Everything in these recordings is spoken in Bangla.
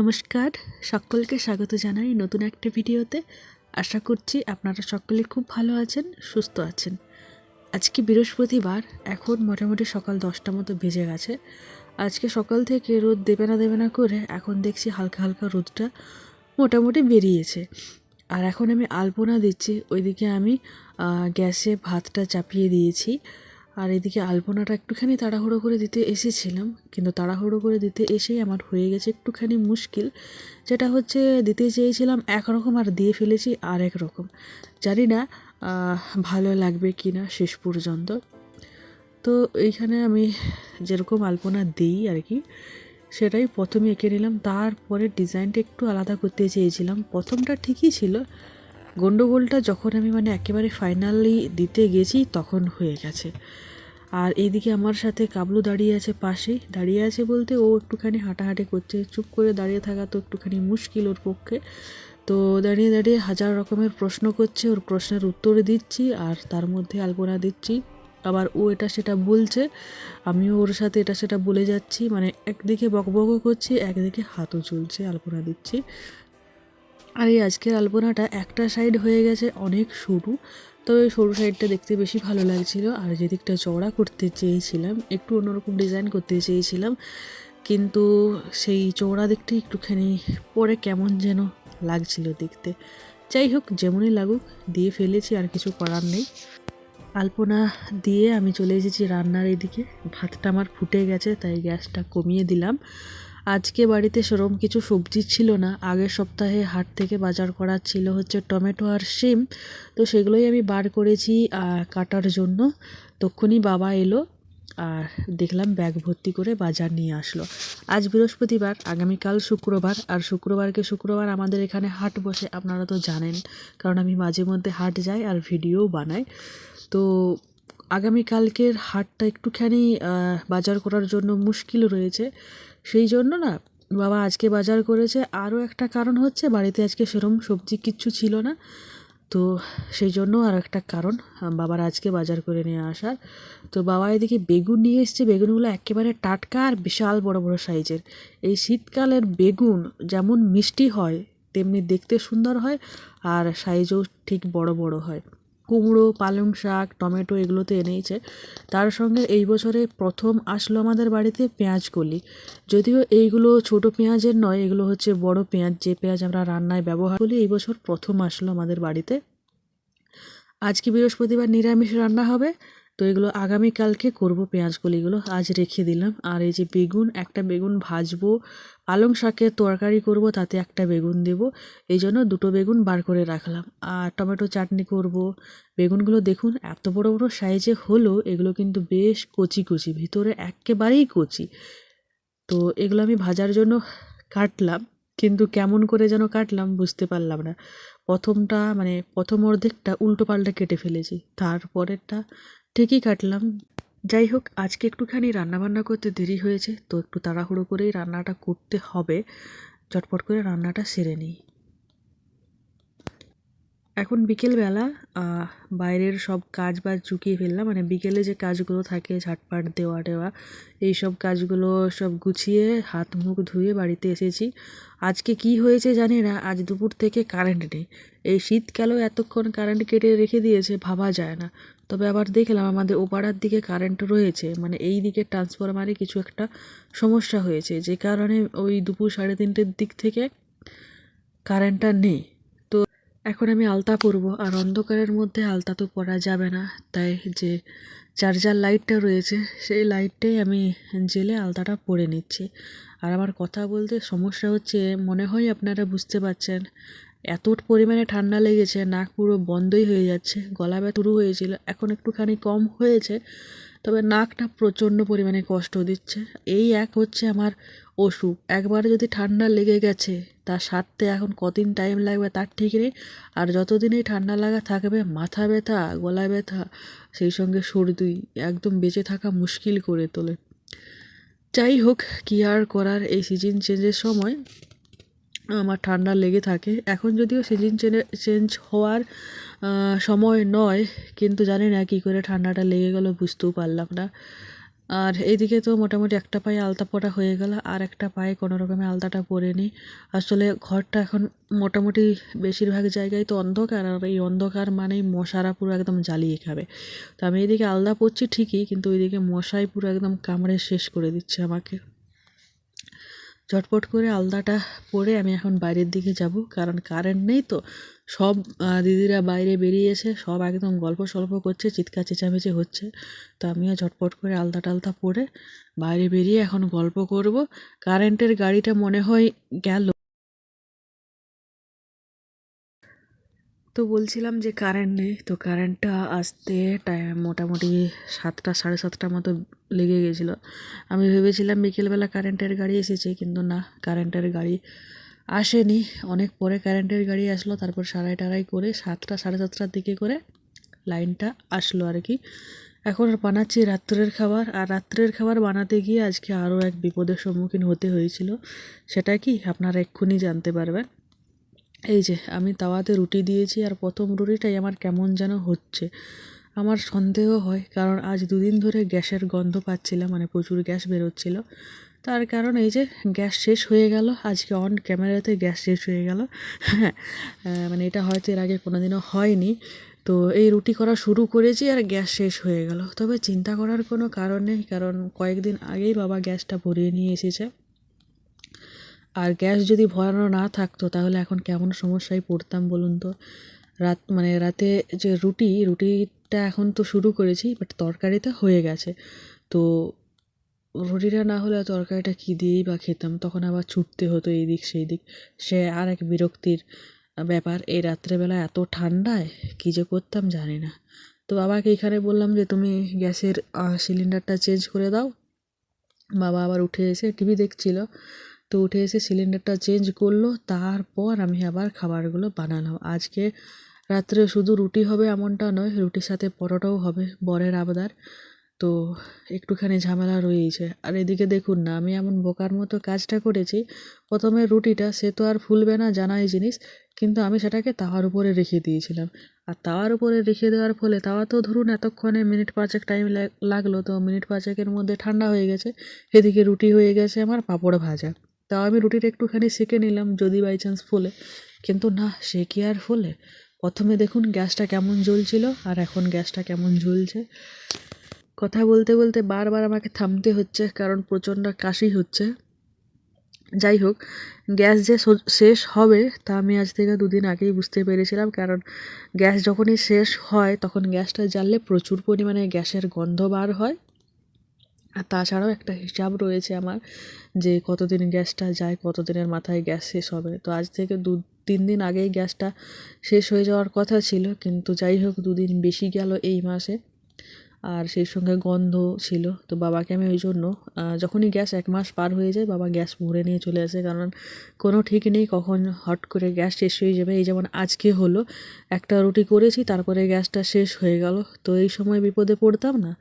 নমস্কার, সকলকে স্বাগত জানাই নতুন একটা ভিডিওতে। আশা করছি আপনারা সকলে খুব ভালো আছেন, সুস্থ আছেন। আজকে বৃহস্পতিবার, এখন মোটামুটি সকাল দশটা মতো বেজে গেছে। আজকে সকাল থেকে রোদ দেবে না দেবে না করে এখন দেখছি হালকা হালকা রোদটা মোটামুটি বেরিয়েছে। আর এখন আমি আলপনা দিচ্ছি, ওইদিকে আমি গ্যাসে ভাতটা চাপিয়ে দিয়েছি। আর এদিকে আলপনাটা একটুখানি তাড়াহুড়ো করে দিতে এসেছিলাম, কিন্তু তাড়াহুড়ো করে দিতে এসেই আমার হয়ে গেছে একটুখানি মুশকিল। যেটা হচ্ছে, দিতে চেয়েছিলাম একরকম আর দিয়ে ফেলেছি আর এক রকম জানি না ভালো লাগবে কি না শেষ পর্যন্ত। তো এইখানে আমি যেরকম আলপনা দিই আর কি, সেটাই প্রথমে এঁকে নিলাম। তারপরে ডিজাইনটা একটু আলাদা করতে চেয়েছিলাম। প্রথমটা ঠিকই ছিল গন্ডগোলটা যখন আমি মানে একেবারে ফাইনালি দিতে গেছি, তখন হয়ে গেছে। আর এইদিকে আমার সাথে কাবলু দাঁড়িয়ে আছে পাশেই। দাঁড়িয়ে আছে বলতে ও একটুখানি হাঁটাহাঁটি করছে, চুপ করে দাঁড়িয়ে থাকা তো একটুখানি মুশকিল ওর পক্ষে। তো দাঁড়িয়ে দাঁড়িয়ে হাজার রকমের প্রশ্ন করছে, ওর প্রশ্নের উত্তর দিচ্ছি আর তার মধ্যে আলপনা দিচ্ছি। আবার ও এটা সেটা বলছে, আমিও ওর সাথে এটা সেটা বলে যাচ্ছি মানে একদিকে বকবকও করছি, একদিকে হাতও চলছে আলপনা দিচ্ছি। আর এই আজকের আলপনাটা একটা সাইড হয়ে গেছে অনেক সরু, তবে সরু সাইডটা দেখতে বেশি ভালো লাগছিল। আর যেদিকটা চওড়া করতে চেয়েছিলাম, একটু অন্যরকম ডিজাইন করতে চেয়েছিলাম, কিন্তু সেই চওড়া দিকটা একটুখানি পরে কেমন যেন লাগছিল দেখতে। যাই হোক, যেমনই লাগুক, দিয়ে ফেলেছি, আর কিছু করার নেই। আলপনা দিয়ে আমি চলে এসেছি রান্নার এদিকে। ভাতটা আমার ফুটে গেছে, তাই গ্যাসটা কমিয়ে দিলাম। আজকে বাড়িতে সেরকম কিছু সবজি ছিল না। আগের সপ্তাহে হাট থেকে বাজার করার ছিল হচ্ছে টমেটো আর শিম। তো সেগুলোই আমি বার করেছি কাটার জন্য। তক্ষুনি বাবা এলো আর দেখলাম ব্যাগ ভর্তি করে বাজার নিয়ে আসলো। আজ বৃহস্পতিবার, আগামীকাল শুক্রবার। আর শুক্রবারকে শুক্রবার আমাদের এখানে হাট বসে, আপনারা তো জানেন। কারণ আমি মাঝে মধ্যে হাট যাই আর ভিডিওও বানাই। তো আগামীকালকের হাটটা একটুখানি বাজার করার জন্য মুশকিল রয়েছে। সেই জন্য না বাবা আজকে বাজার করেছে। আরও একটা কারণ হচ্ছে বাড়িতে আজকে সেরম সবজি কিচ্ছু ছিল না। তো সেই জন্য আর একটা কারণ, বাবার আজকে বাজার করে নিয়ে আসার। তো বাবা এদিকে বেগুন নিয়ে এসছে। বেগুনগুলো একেবারে টাটকা আর বিশাল বড় বড় সাইজের। এই শীতকালের বেগুন যেমন মিষ্টি হয়, তেমনি দেখতে সুন্দর হয় আর সাইজও ঠিক বড় বড় হয়। কুমড়ো, পালং শাক, টমেটো এগুলো তো এনেইছে। তার সঙ্গে এই বছরে প্রথম আসলো আমাদের বাড়িতে পেঁয়াজ কলি। যদিও এইগুলো ছোট পেঁয়াজের নয়, এগুলো হচ্ছে বড় পেঁয়াজ। যে পেঁয়াজ আমরা রান্নায় ব্যবহার করি, এই বছর প্রথম আসলো আমাদের বাড়িতে। আজকে বৃহস্পতিবার নিরামিষ রান্না হবে? তো এগুলো আগামীকালকে করব পেঁয়াজ কলিগুলো, আজ রেখে দিলাম। আর এই যে বেগুন, একটা বেগুন ভাজবো, পালং শাকের তরকারি করব, তাতে একটা বেগুন দেব। এই জন্য দুটো বেগুন বার করে রাখলাম। আর টমেটো চাটনি করব। বেগুনগুলো দেখুন, এত বড় বড় সাইজে হলো, এগুলো কিন্তু বেশ কচি কচি, ভিতরে একেবারেই কচি। তো এগুলো আমি ভাজার জন্য কাটলাম, কিন্তু কেমন করে যেন কাটলাম বুঝতে পারলাম না। প্রথমটা মানে প্রথম অর্ধেকটা উল্টো পাল্টা কেটে ফেলেছি, তারপরেরটা ঠিকই কাটলাম। যাই হোক, আজকে একটুখানি রান্নাবান্না করতে দেরি হয়েছে, তো একটু তাড়াহুড়ো করেই রান্নাটা করতে হবে। চটপট করে রান্নাটা সেরে নিই। এখন বিকেলবেলা বাইরের সব কাজ বাজ চুকিয়ে ফেললাম। মানে বিকেলে যে কাজগুলো থাকে, ঝাটপাট, দেওয়া টেওয়া, এই সব কাজগুলো সব গুছিয়ে হাত মুখ ধুয়ে বাড়িতে এসেছি। আজকে কি হয়েছে জানি না, আজ দুপুর থেকে কারেন্ট নেই। এই শীতকালেও এতক্ষণ কারেন্ট কেটে রেখে দিয়েছে, ভাবা যায় না। তবে আবার দেখলাম আমাদের ওপাড়ার দিকে কারেন্ট রয়েছে মানে এই দিকে ট্রান্সফরমারে কিছু একটা সমস্যা হয়েছে, যে কারণে ওই দুপুর সাড়ে তিনটের দিক থেকে কারেন্টটা নেই। তো এখন আমি আলতা পরবো, আর অন্ধকারের মধ্যে আলতা তো পরা যাবে না, তাই যে চার্জার লাইটটা রয়েছে, সেই লাইটটাই আমি জেলে আলতাটা পরে নিচ্ছি। আর আমার কথা বলতে সমস্যা হচ্ছে, মনে হয় আপনারা বুঝতে পারছেন এত পরিমাণে ঠান্ডা লেগেছে, নাক পুরো বন্ধই হয়ে যাচ্ছে, গলা ব্যথা শুরু হয়েছিল, এখন একটুখানি কম হয়েছে, তবে নাকটা প্রচণ্ড পরিমাণে কষ্ট দিচ্ছে। এই এক হচ্ছে আমার অসুখ। একবার যদি ঠান্ডা লেগে গেছে তা সারতে এখন কদিন টাইম লাগবে তার ঠিক নেই। আর যতদিন এই ঠান্ডা লাগা থাকবে, মাথা ব্যথা, গলা ব্যথা, সেই সঙ্গে সর্দি, একদম বেঁচে থাকা মুশকিল করে তোলে। যাই হোক, কী আর করার, এই সিজন চেঞ্জের সময় আমার ঠান্ডা লেগে থাকে। এখন যদিও সিজন চেঞ্জ হওয়ার সময় নয়, কিন্তু জানি না কী করে ঠান্ডাটা লেগে গেল, বুঝতেও পারলাম না। আর এইদিকে তো মোটামুটি একটা পায়ে আলতা পরা হয়ে গেল, আর একটা পায়ে কোনো রকমে আলতাটা পরে নিই আসলে ঘরটা এখন মোটামুটি বেশিরভাগ জায়গায় তো অন্ধকার, আর এই অন্ধকার মানেই মশারা পুরো একদম জ্বালিয়ে খাবে। তো আমি এদিকে আলদা পরছি ঠিকই, কিন্তু ওইদিকে মশাই পুরো একদম কামড়ে শেষ করে দিচ্ছে আমাকে। ঝটপট করে আলদাটা পরে আমি এখন বাইরের দিকে যাব, কারণ কারেন্ট নেই তো। সব দিদিরা বাইরে বেরিয়েছে সব একদম গল্প সল্প করছে, চিৎকার চেঁচামেচি হচ্ছে। তো আমিও ঝটপট করে আলদা টালতা পরে বাইরে বেরিয়ে এখন গল্প করব। কারেন্টের গাড়িটা মনে হয় গেল। তো বলছিলাম যে কারেন্ট নেই, তো কারেন্টটা আসতে টাইম মোটামুটি সাতটা, সাড়ে সাতটার মতো লেগে গেছিল। আমি ভেবেছিলাম বিকেলবেলা কারেন্টের গাড়ি এসেছে, কিন্তু না কারেন্টের গাড়ি আসেনি। অনেক পরে কারেন্টের গাড়ি আসলো, তারপর সারাই টারাই করে সাতটা, সাড়ে সাতটার দিকে করে লাইনটা আসলো আর কি। এখন বানাচ্ছি রাত্রের খাবার, আর রাত্রের খাবার বানাতে গিয়ে আজকে আরও এক বিপদের সম্মুখীন হতে হয়েছিল। সেটা কি? আপনারা এক্ষুনি জানতে পারবেন। এই যে, আমি তাওয়াতে রুটি দিয়েছি আর প্রথম রুটিটাই আমার কেমন যেন হচ্ছে। আমার সন্দেহ হয়, কারণ আজ দুদিন ধরে গ্যাসের গন্ধ পাচ্ছিলাম মানে প্রচুর গ্যাস বেরোচ্ছিল। তার কারণ এই যে, গ্যাস শেষ হয়ে গেল, আজকে অন ক্যামেরাতে গ্যাস শেষ হয়ে গেল। হ্যাঁ মানে এটা হয়তো এর আগে কোনো দিনও হয়নি। তো এই রুটি করা শুরু করেছি আর গ্যাস শেষ হয়ে গেল। তবে চিন্তা করার কোনো কারণ নেই, কারণ কয়েকদিন আগেই বাবা গ্যাসটা ভরিয়ে নিয়ে এসেছে। আর গ্যাস যদি ভরানো না থাকতো, তাহলে এখন কেমন সমস্যায় পড়তাম বলুন তো? রাত মানে রাতে যে রুটি, রুটিটা এখন তো শুরু করেছি বাট তরকারিটা হয়ে গেছে। তো রুটিটা না হলে তরকারিটা কী দিয়েই বা খেতাম? তখন আবার ছুটতে হতো এই দিক সেই দিক সে আর এক বিরক্তির ব্যাপার, এই রাত্রেবেলা এত ঠান্ডায় কী যে করতাম জানি না। তো বাবাকে এখানে বললাম যে, তুমি গ্যাসের সিলিন্ডারটা চেঞ্জ করে দাও। বাবা আবার উঠে এসে টিভি দেখছিল। তো উঠে এসে সিলিন্ডারটা চেঞ্জ করল, তারপর আমি আবার খাবারগুলো বানালাম। আজকে রাত্রে শুধু রুটি হবে এমনটা নয়, রুটির সাথে পরোটাও হবে, বরের আবদার। তো একটুখানি ঝামেলা রয়েছে আর এদিকে দেখুন না, আমি এমন বোকার মতো কাজটা করেছি, প্রথমে রুটিটা সে তো আর ফুলবে না জানাই জিনিস, কিন্তু আমি সেটাকে তাওয়ার উপরে রেখে দিয়েছিলাম। আর তাওয়ার উপরে রেখে দেওয়ার ফলে তাওয়া তো ধরুন এতক্ষণে মিনিট পাঁচেক টাইম লাগল, তো মিনিট পাঁচেকের মধ্যে ঠান্ডা হয়ে গেছে, এদিকে রুটি হয়ে গেছে আমার পাঁপড় ভাজা। তাও আমি রুটিটা একটুখানি সেঁকে নিলাম যদি বাই চান্স ফোলে। কিন্তু না সে কি আর ফোলে। প্রথমে দেখুন গ্যাসটা কেমন জ্বলছিল আর এখন গ্যাসটা কেমন জ্বলছে কথা বলতে বলতে বারবার আমাকে থামতে হচ্ছে কারণ প্রচণ্ড কাশি হচ্ছে। যাই হোক, গ্যাস যে শেষ হবে তা আমি আজ থেকে দুদিন আগেই বুঝতে পেরেছিলাম কারণ গ্যাস যখনই শেষ হয় তখন গ্যাসটা জ্বাললে প্রচুর পরিমাণে গ্যাসের গন্ধ বার হয়। আর তাছাড়াও একটা হিসাব রয়েছে আমার যে কতদিন গ্যাসটা যায়, কতদিনের মাথায় গ্যাস শেষ হবে। তো আজ থেকে দু, তিন দিন আগেই গ্যাসটা শেষ হয়ে যাওয়ার কথা ছিল, কিন্তু যাই হোক দুদিন বেশি গেল এই মাসে। আর সেই সঙ্গে গন্ধ ছিল। তো বাবাকে আমি ওই জন্য যখনই গ্যাস এক মাস পার হয়ে যায়, বাবা গ্যাস ভরে নিয়ে চলে আসে। কারণ কোনো ঠিক নেই, কখন হট করে গ্যাস শেষ হয়ে যাবে। এই যেমন আজকে হলো, একটা রুটি করেছি, তারপরে গ্যাসটা শেষ হয়ে গেল। তো এই সময় বিপদে পড়তাম না।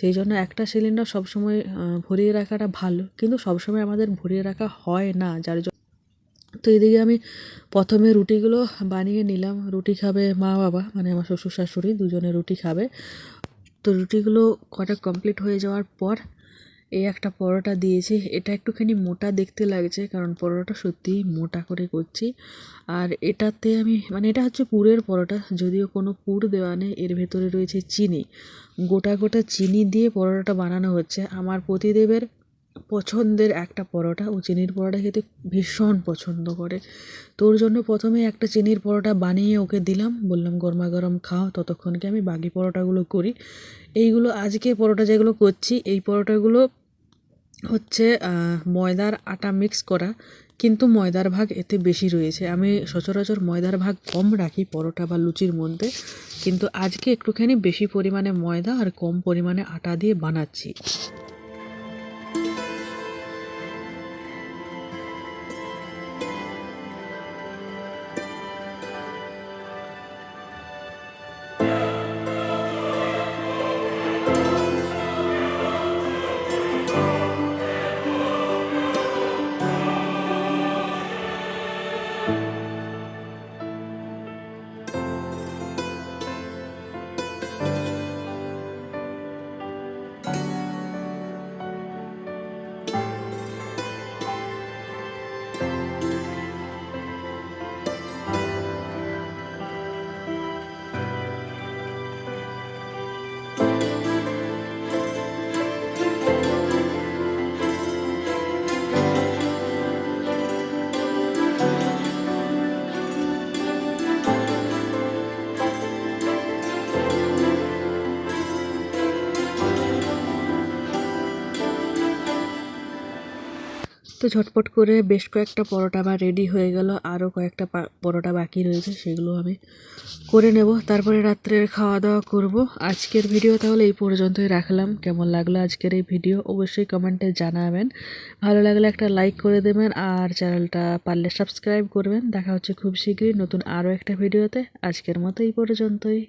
সেই জন্য একটা সিলিন্ডার সবসময় ভরিয়ে রাখাটা ভালো। কিন্তু সবসময় আমাদের ভরিয়ে রাখা হয় না, যার জন্য তো এদিকে আমি প্রথমে রুটিগুলো বানিয়ে নিলাম। রুটি খাবে মা বাবা মানে আমার শ্বশুর শাশুড়ি দুজনে রুটি খাবে। তো রুটিগুলো কটা কমপ্লিট হয়ে যাওয়ার পর এই একটা পরোটা দিয়েছে। এটা একটুখানি মোটা দেখতে লাগছে, কারণ পরোটা সত্যিই মোটা করে করছি। আর এটাতে আমি মানে এটা হচ্ছে পুরের পরোটা, যদিও কোনো পুর দেওয়া নেই, এর ভেতরে রয়েছে চিনি। গোটা গোটা চিনি দিয়ে পরোটাটা বানানো হচ্ছে। আমার পতিদেবের পছন্দের একটা পরোটা ও চিনির পরোটা খেতে ভীষণ পছন্দ করে। তোর জন্য প্রথমে একটা চিনির পরোটা বানিয়ে ওকে দিলাম। বললাম, গরমা গরম খাও ততক্ষণকে আমি বাকি পরোটাগুলো করি? এইগুলো আজকে পরোটা যেগুলো করছি, এই পরোটাগুলো হচ্ছে ময়দার আটা মিক্স করা, কিন্তু ময়দার ভাগ এতে বেশি রয়েছে। আমি সচরাচর ময়দার ভাগ কম রাখি পরোটা বা লুচির মধ্যে, কিন্তু আজকে একটুখানি বেশি পরিমাণে ময়দা আর কম পরিমাণে আটা দিয়ে বানাচ্ছি। তো ঝটপট করে বেশ কয়েকটা পরোটা আমার রেডি হয়ে গেল। আরও কয়েকটা পরোটা বাকি রয়েছে, সেগুলো আমি করে নেব। তারপরে রাত্রের খাওয়া দাওয়া করব। আজকের ভিডিও তাহলে এই পর্যন্তই রাখলাম। কেমন লাগল আজকের এই ভিডিও অবশ্যই কমেন্টে জানাবেন। ভালো লাগলে একটা লাইক করে দেবেন আর চ্যানেলটা পারলে সাবস্ক্রাইব করবেন। দেখা হচ্ছে খুব শীঘ্রই নতুন আরও একটা ভিডিওতে আজকের মতো এই পর্যন্তই।